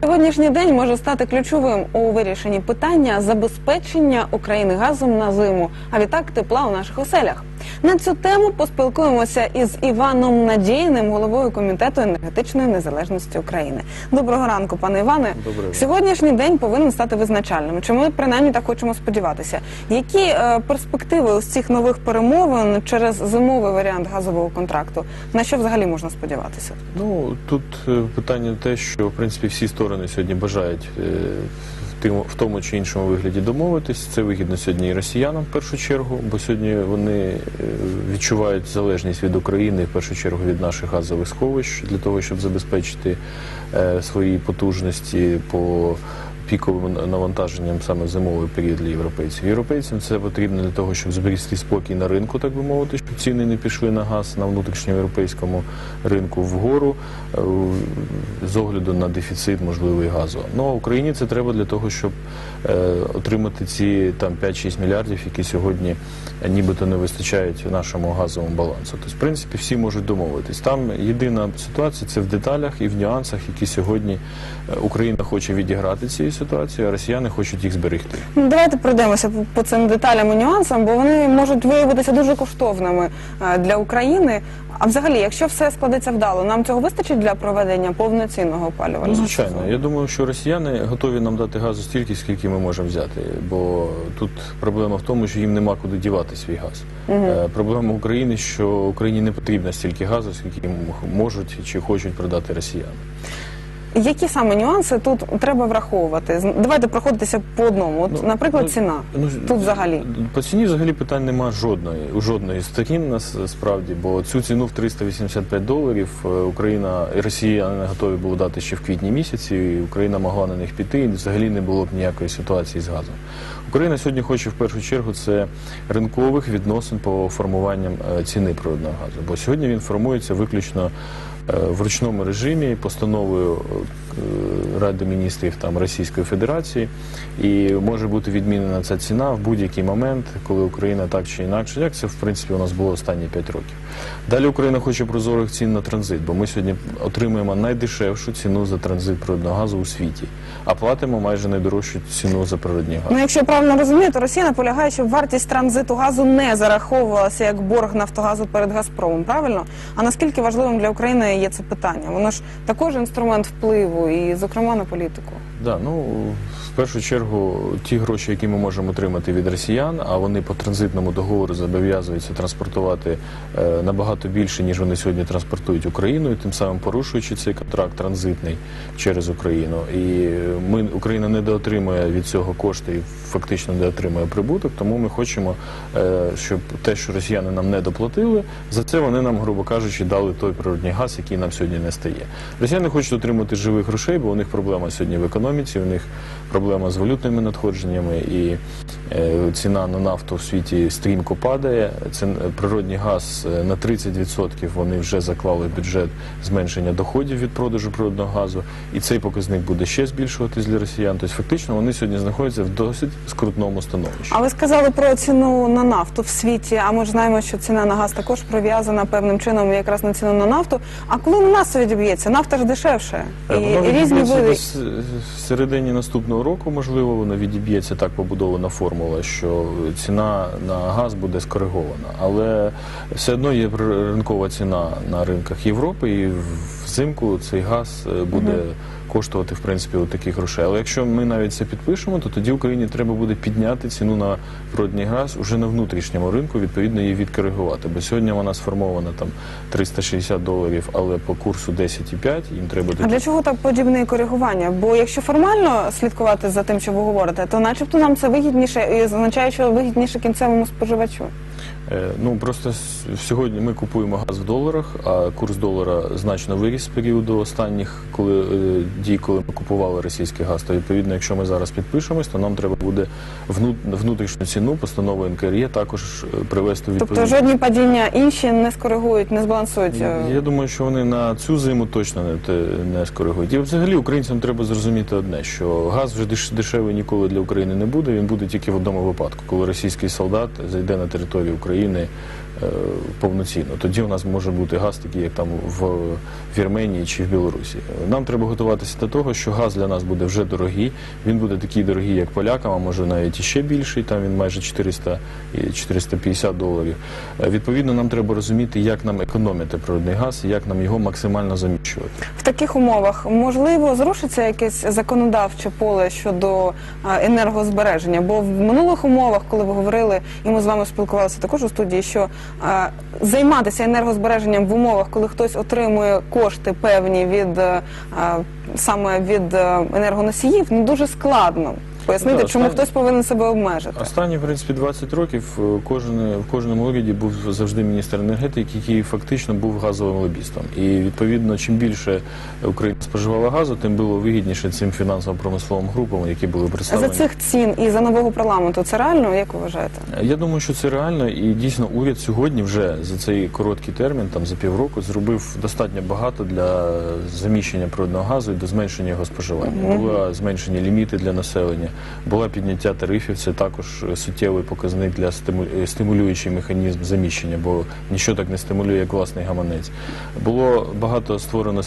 Сьогоднішній день може стати ключовим у вирішенні питання забезпечення України газом на зиму, а відтак тепла у наших оселях. На цю тему поспілкуємося із Іваном Надійним, головою комітету енергетичної незалежності України. Доброго ранку, пане Іване. Доброго. Сьогоднішній день повинен стати визначальним. Чи ми принаймні так хочемо сподіватися? Які е, перспективи ось цих нових перемовин через зимовий варіант газового контракту? На що взагалі можна сподіватися? Ну тут е, питання те, що в принципі всі сторони сьогодні бажають е, в тому чи іншому вигляді домовитись. Це вигідно сьогодні і росіянам в першу чергу, бо сьогодні вони е, відчувають залежність від України, в першу чергу від наших газових сховищ для того, щоб забезпечити е, свої потужності по піковим навантаженням саме зимовий період для європейців. Європейцям це потрібно для того, щоб зберегти спокій на ринку, так би мовити, щоб ціни не пішли на газ на внутрішньоєвропейському ринку вгору е, з огляду на дефіцит можливий газу. Ну а Україні це треба для того, щоб е, отримати ці там 5-6 мільярдів, які сьогодні нібито не вистачають нашому газовому балансу. Тобто, в принципі, всі можуть домовитись. Там єдина ситуація це в деталях і в нюансах, які сьогодні е, Україна хоче відіграти цією ситуацією, а росіяни хочуть їх зберегти. Ну, Давайте пройдемося по, по цим деталям і нюансам, бо вони можуть виявитися дуже коштовними е, для України. А взагалі, якщо все складеться вдало, нам цього вистачить для проведення повноцінного опалювального Ну, звичайно, я думаю, що росіяни готові нам дати газу стільки, скільки ми можемо взяти. Бо тут проблема в тому, що їм нема куди дівати свій газ. Е, Проблема України, що Україні не потрібно стільки газу, скільки їм можуть чи хочуть продати росіяни. Які саме нюанси тут треба враховувати? Давайте проходитися по одному. От, Ну, наприклад, ну, ціна Ну, тут взагалі. По ціні взагалі питань нема жодної, у жодної з сторін нас справді, бо цю ціну в 385 доларів е, Україна і Росія не готові були дати ще в квітні місяці, і Україна могла на них піти, і взагалі не було б ніякої ситуації з газом. Україна сьогодні хоче в першу чергу це ринкових відносин по формуванням е, ціни природного газу. Бо сьогодні він формується виключно в ручному режимі постановою е, Ради міністрів там Російської Федерації, і може бути відмінена ця ціна в будь-який момент, коли Україна так чи інакше, як це в принципі у нас було останні 5 років. Далі Україна хоче прозорих цін на транзит, бо ми сьогодні отримуємо найдешевшу ціну за транзит природного газу у світі, а платимо майже найдорожчу ціну за природний газ. Ну, якщо правильно розумію, то Росія наполягає, щоб вартість транзиту газу не зараховувалася як борг Нафтогазу перед Газпромом. Правильно? А наскільки важливим для України є це питання? Воно ж також інструмент впливу, і, зокрема, на політику. Да, ну в першу чергу ті гроші, які ми можемо отримати від росіян, а вони по транзитному договору зобов'язуються транспортувати е, набагато більше, ніж вони сьогодні транспортують Україною, тим самим порушуючи цей контракт транзитний через Україну. І е, ми Україна не доотримує від цього кошти і фактично не отримує прибуток. Тому ми хочемо, е, щоб те, що росіяни нам не доплатили, за це вони нам, грубо кажучи, дали той природний газ, який нам сьогодні не стає. Росіяни хочуть отримати живих грошей, бо у них проблема сьогодні в економіці, у них проблема з валютними надходженнями, і е, ціна на нафту в світі стрімко падає. Це е, природний газ е, на 30% вони вже заклали в бюджет зменшення доходів від продажу природного газу, і цей показник буде ще збільшуватись для росіян. Тобто, фактично, вони сьогодні знаходяться в досить скрутному становищі. А ви сказали про ціну на нафту в світі. А ми ж знаємо, що ціна на газ також прив'язана певним чином якраз на ціну на нафту. А коли на нас це відіб'ється? Нафта ж дешевше. І, Воно і різні десь е, в середині наступного року, можливо, воно відіб'ється так побудована формула, що ціна на газ буде скоригована. Але все одно є ринкова ціна на ринках Європи, і взимку цей газ буде. буде коштувати в принципі от таких грошей. Але якщо ми навіть це підпишемо, то тоді Україні треба буде підняти ціну на природний газ уже на внутрішньому ринку, відповідно її відкоригувати. Бо сьогодні вона сформована там 360 доларів, але по курсу 10,5 їм треба А тоді для чого так подібне коригування? Бо якщо формально слідкувати за тим, що ви говорите, то начебто нам це вигідніше і означає, що вигідніше кінцевому споживачу. Е, Ну просто сьогодні ми купуємо газ в доларах, а курс долара значно виріс з періоду останніх, коли е, дій, коли ми купували російський газ. То відповідно, якщо ми зараз підпишемось, то нам треба буде вну- внутрішню ціну постанови НКРЄ також е, привести у Тобто жодні падіння інші не скоригують, не збалансують. Я думаю, що вони на цю зиму точно не, не скоригують. І взагалі українцям треба зрозуміти одне, що газ вже деш- дешевий ніколи для України не буде. Він буде тільки в одному випадку, коли російський солдат зайде на територію України е, повноцінно. Тоді у нас може бути газ такий, як там в Вірменії чи в Білорусі. Нам треба готуватися до того, що газ для нас буде вже дорогий. Він буде такий дорогий, як полякам, а може навіть іще більший. Там він майже 400 450 доларів. Е, Відповідно, нам треба розуміти, як нам економити природний газ і як нам його максимально заміщувати. В таких умовах можливо зрушиться якесь законодавче поле щодо енергозбереження? Бо в минулих умовах, коли ви говорили, і ми з вами спілкувалися також у студії, що займатися енергозбереженням в умовах, коли хтось отримує кошти певні від саме від енергоносіїв, не дуже складно. Пояснити, Да, чому останнє- хтось повинен себе обмежити. Останні, в принципі, 20 років е, кожен, в кожному уряді був завжди міністр енергетики, який фактично був газовим лобістом. І відповідно, чим більше Україна споживала газу, тим було вигідніше цим фінансово-промисловим групам, які були За цих цін і за нового парламенту це реально, як ви вважаєте? Я думаю, що це реально, і дійсно уряд сьогодні вже за цей короткий термін, там за півроку, зробив достатньо багато для заміщення природного газу і до зменшення його споживання. Були зменшені ліміти для населення, була підняття тарифів. Це також суттєвий показник для е, стимулюючий механізм заміщення, бо нічого так не стимулює, як власний гаманець. Було багато створено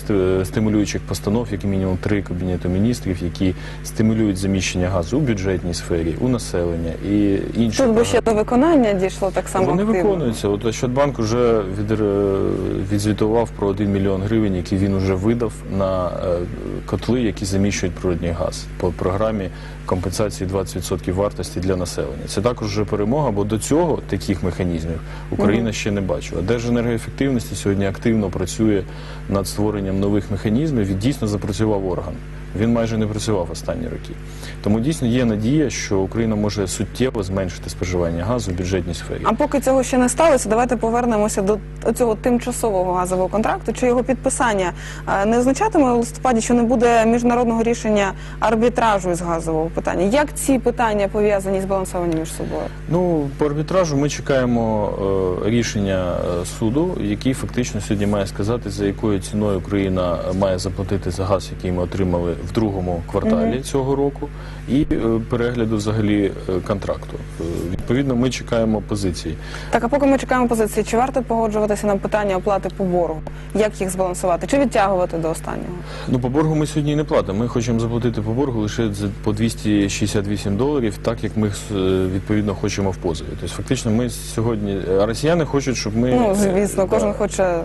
стимулюючих постанов, як мінімум три кабінету міністрів, які стимулюють заміщення газу у бюджетній сфері, у населення і інші. Тут би ще до виконання дійшло так само Вони активно. виконуються. От Ощадбанк вже від, е, відзвітував про 1 мільйон гривень, які він вже видав на е, котли, які заміщують природний газ по програмі компенсації 20% вартості для населення. Це також вже перемога, бо до цього таких механізмів Україна ще не бачила. Держенергоефективності сьогодні активно працює над створенням нових механізмів. І дійсно запрацював орган. Він майже не працював останні роки. Тому дійсно є надія, що Україна може суттєво зменшити споживання газу в бюджетній сфері. А поки цього ще не сталося, давайте повернемося до цього тимчасового газового контракту. Чи його підписання е, не означатиме в листопаді, що не буде міжнародного рішення арбітражу із газового питання? Як ці питання пов'язані збалансовані між собою? Ну, по арбітражу ми чекаємо е, рішення е, суду, який фактично сьогодні має сказати, за якою ціною Україна має заплатити за газ, який ми отримали в другому кварталі цього року, і е, перегляду взагалі е, контракту. Е, відповідно, ми чекаємо позиції. Так, а поки ми чекаємо позиції, чи варто погоджуватися на питання оплати по боргу? Як їх збалансувати? Чи відтягувати до останнього? Ну, по боргу ми сьогодні не платимо. Ми хочемо заплатити по боргу лише по 268 доларів, так як ми відповідно хочемо в позові. Тобто, фактично, ми сьогодні а росіяни хочуть, щоб ми Ну звісно, кожен хоче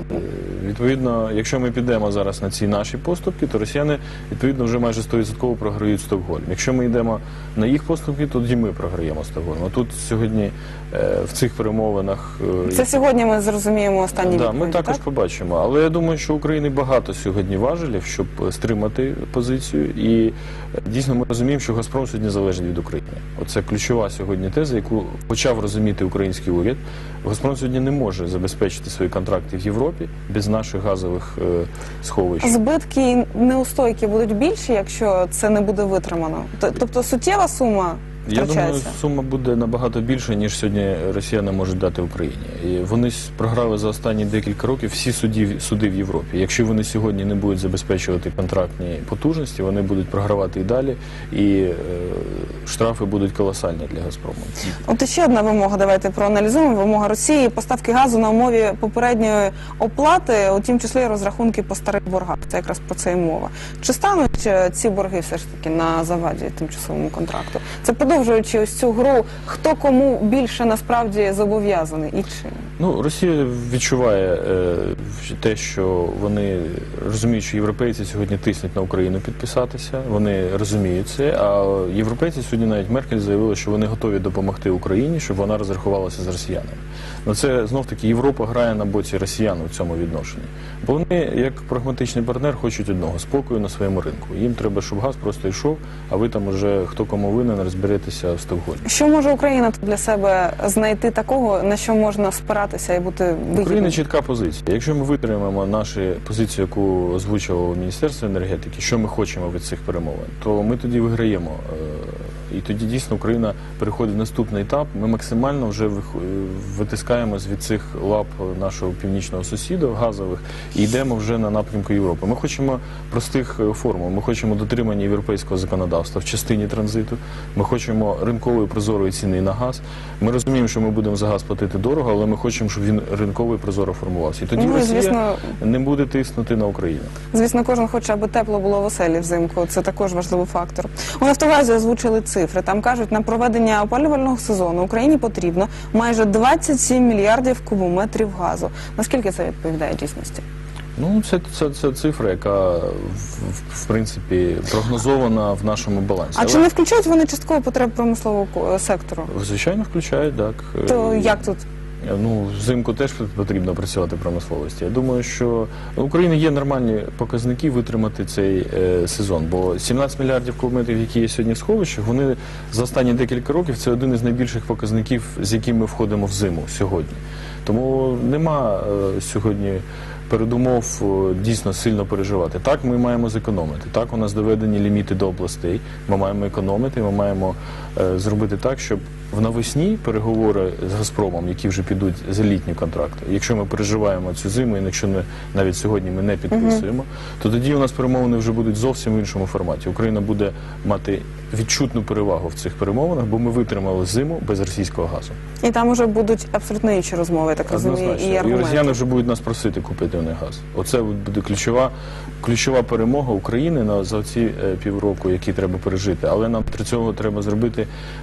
Відповідно, якщо ми підемо зараз на ці наші поступки, то росіяни відповідно вже майже 100% програють Стокгольм. Якщо ми йдемо на їх поступки, то тоді ми програємо Стокгольм. А тут сьогодні е, в цих перемовинах е, це сьогодні. Ми зрозуміємо останні Да, ми також так? побачимо. Але я думаю, що України багато сьогодні важелів, щоб стримати позицію. І е, дійсно ми розуміємо, що Газпром сьогодні залежить від України. Оце ключова сьогодні теза, яку почав розуміти український уряд. Газпром сьогодні не може забезпечити свої контракти в Європі без наших газових е, сховищ. Збитки неустойки будуть більші, якщо це не буде витримано. Тобто суттєва сума Я думаю, сума буде набагато більша, ніж сьогодні росіяни можуть дати Україні. І вони с- програли за останні декілька років всі суді, суди в Європі. Якщо вони сьогодні не будуть забезпечувати контрактні потужності, вони будуть програвати і далі, і е, штрафи будуть колосальні для Газпрому. От ще одна вимога. Давайте проаналізуємо. Вимога Росії поставки газу на умові попередньої оплати, у тім числі розрахунки по старих боргах. Це якраз про це і мова. Чи стануть е, ці борги все ж таки на заваді тимчасовому контракту? Це продовжуючи ось цю гру, хто кому більше насправді зобов'язаний і чим. Ну, Росія відчуває е, те, що вони розуміють, що європейці сьогодні тиснуть на Україну підписатися. Вони розуміють це. А європейці сьогодні навіть Меркель заявила, що вони готові допомогти Україні, щоб вона розрахувалася з росіянами. Ну це знов таки Європа грає на боці росіян у цьому відношенні. Бо вони, як прагматичний партнер, хочуть одного спокою на своєму ринку. Їм треба, щоб газ просто йшов, а ви там уже хто кому винен розберетеся в Стокгольмі. Що може Україна тут для себе знайти такого, на що можна спиратися і бути Україна вигідною? чітка позиція. Якщо ми витримаємо нашу позицію, яку озвучувало Міністерство енергетики, що ми хочемо від цих перемовин, то ми тоді виграємо е, І тоді дійсно Україна переходить в наступний етап. Ми максимально вже е, витискаємо з від цих лап нашого північного сусіда газових і йдемо вже на напрямку Європи. Ми хочемо простих е, формул. Ми хочемо дотримання європейського законодавства в частині транзиту. Ми хочемо ринкової прозорої ціни на газ. Ми розуміємо, що ми будемо за газ платити дорого, але ми хочемо, щоб він ринково і прозоро формувався. І тоді Ну, Росія звісно, не буде тиснути на Україну. Звісно, кожен хоче, аби тепло було в оселі взимку. Це також важливий фактор. У Нафтогазі озвучили цифри. Там кажуть, на проведення опалювального сезону Україні потрібно майже 27 мільярдів кубометрів газу. Наскільки це відповідає дійсності? Ну, це, це, це цифра, яка в, в- принципі прогнозована в нашому балансі. А чи не включають вони частково потреб промислового сектору? звичайно включають так. То Е, як тут? Ну, взимку теж потрібно працювати промисловості. Я думаю, що у України є нормальні показники витримати цей е, сезон. Бо 17 мільярдів кубометрів, які є сьогодні в сховищах, вони за останні декілька років це один із найбільших показників, з яким ми входимо в зиму сьогодні. Тому нема е, сьогодні передумов е, дійсно сильно переживати. Так, ми маємо зекономити. Так, у нас доведені ліміти до областей. Ми маємо економити. Ми маємо е, зробити так, щоб в навесні переговори з Газпромом, які вже підуть за літні контракти. Якщо ми переживаємо цю зиму, і якщо ми навіть сьогодні ми не підписуємо, то тоді у нас перемовини вже будуть зовсім в іншому форматі. Україна буде мати відчутну перевагу в цих перемовинах, бо ми витримали зиму без російського газу. І там уже будуть абсолютно інші розмови, так розумію, і І росіяни вже будуть нас просити купити у них газ. Оце буде ключова, ключова перемога України на за ці е, півроку, які треба пережити. Але нам для цього треба зробити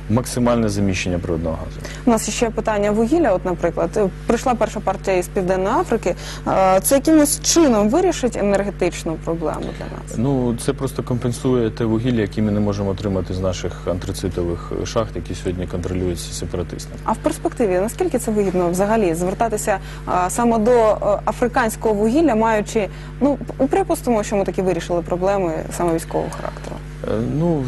максимальне заміщення природного газу. У нас ще питання вугілля. От, наприклад, прийшла перша партія із Південної Африки. Це якимось чином вирішить енергетичну проблему для нас? Ну це просто компенсує те вугілля, яке ми не можемо отримати з наших антрацитових шахт, які сьогодні контролюються сепаратистами. А в перспективі наскільки це вигідно взагалі звертатися а, саме до е, африканського вугілля, маючи ну припустимо, що ми таки вирішили проблеми саме військового характеру? Е, Ну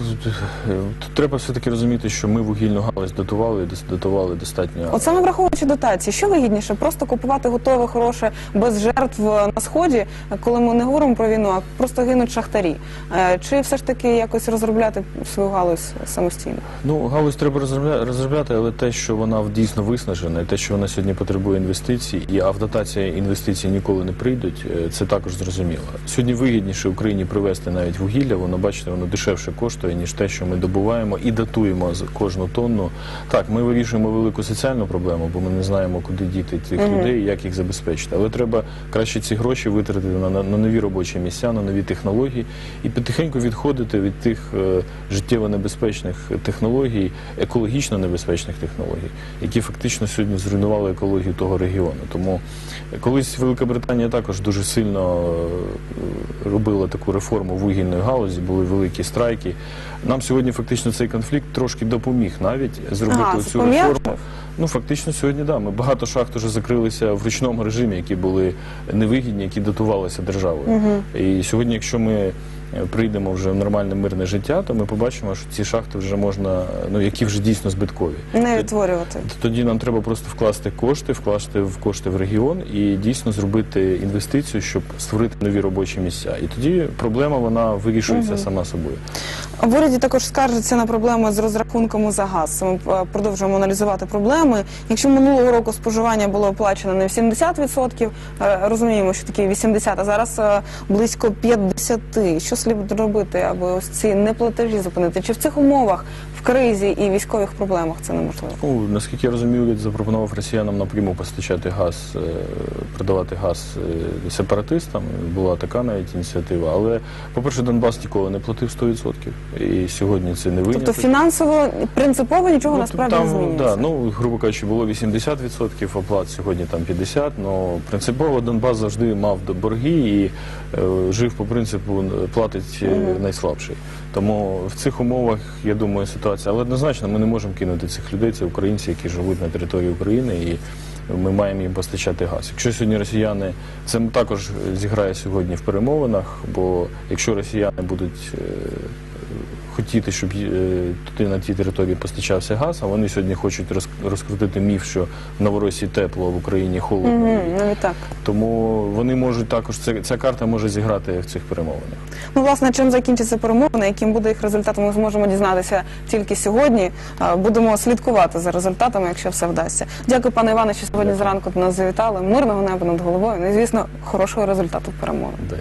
тут треба все таки розуміти, що ми вугільну галузь дотували, дос- дотували достатньо. От саме враховуючи дотації, що вигідніше, просто купувати готове, хороше, без жертв на сході, коли ми не говоримо про війну, а просто гинуть шахтарі. Е, Чи все ж таки якось розробляти свою галузь самостійно? Ну, галузь треба розробля- розробляти, але те, що вона дійсно виснажена, і те, що вона сьогодні потребує інвестицій, і а в дотації інвестиції ніколи не прийдуть, е, це також зрозуміло. Сьогодні вигідніше Україні привезти навіть вугілля, воно бачите, воно дешевше коштує, ніж те, що ми добуваємо і датуємо з кожну тонну. Так, ми вирішуємо велику соціальну проблему, бо ми не знаємо, куди діти цих людей як їх забезпечити. Але треба краще ці гроші витратити на, на, на нові робочі місця, на нові технології і потихеньку відходити від тих е, життєво небезпечних технологій, екологічно небезпечних технологій, які фактично сьогодні зруйнували екологію того регіону. Тому колись Велика Британія також дуже сильно е, робила таку реформу вугільної галузі, були великі страйки. Нам сьогодні фактично цей конфлікт трошки допоміг навіть зробити А, цю пом'якшив? реформу. Ну фактично сьогодні да. Ми багато шахт вже закрилися в ручному режимі, які були невигідні, які датувалися державою. І сьогодні, якщо ми прийдемо вже в нормальне мирне життя, то ми побачимо, що ці шахти вже можна, ну які вже дійсно збиткові. Не відтворювати. Тоді нам треба просто вкласти кошти, вкласти в кошти в регіон і дійсно зробити інвестицію, щоб створити нові робочі місця. І тоді проблема вона вирішується сама собою. В уряді також скаржаться на проблеми з розрахунками за газ. Ми е, продовжуємо аналізувати проблеми. Якщо минулого року споживання було оплачено не в 70%, е, розуміємо, що таке 80%, а зараз е, близько 50%. Що слід робити, аби ось ці неплатежі зупинити? Чи в цих умовах, кризі і військових проблемах це неможливо? Ну, наскільки я розумію, уряд запропонував росіянам напряму постачати газ, е, продавати газ е, сепаратистам. Була така навіть ініціатива. Але, по-перше, Донбас ніколи не платив 100%. І сьогодні це не виняток. Тобто фінансово принципово нічого Ну, насправді там, не змінюється. Да, ну, грубо кажучи, було 80% оплат, сьогодні там 50%, ну, принципово Донбас завжди мав до борги і е, жив по принципу платить е, найслабший. Тому в цих умовах, я думаю, ситуація, але однозначно ми не можемо кинути цих людей, це українці, які живуть на території України і ми маємо їм постачати газ. Якщо сьогодні росіяни, це також зіграє сьогодні в перемовинах, бо якщо росіяни будуть е, хотіти, щоб е, туди на тій території постачався газ, а вони сьогодні хочуть роз- розкрутити міф, що в Новоросії тепло, а в Україні холодно. Мгм, навіть так. Тому вони можуть також це, ця карта може зіграти в цих перемовинах. Ну, власне, чим закінчаться перемовини, яким буде їх результат, ми зможемо дізнатися тільки сьогодні. Будемо слідкувати за результатами, якщо все вдасться. Дякую, пане Іване, що сьогодні зранку до нас завітали. Мирного неба над головою. Ну і звісно, хорошого результату перемоги. Далі.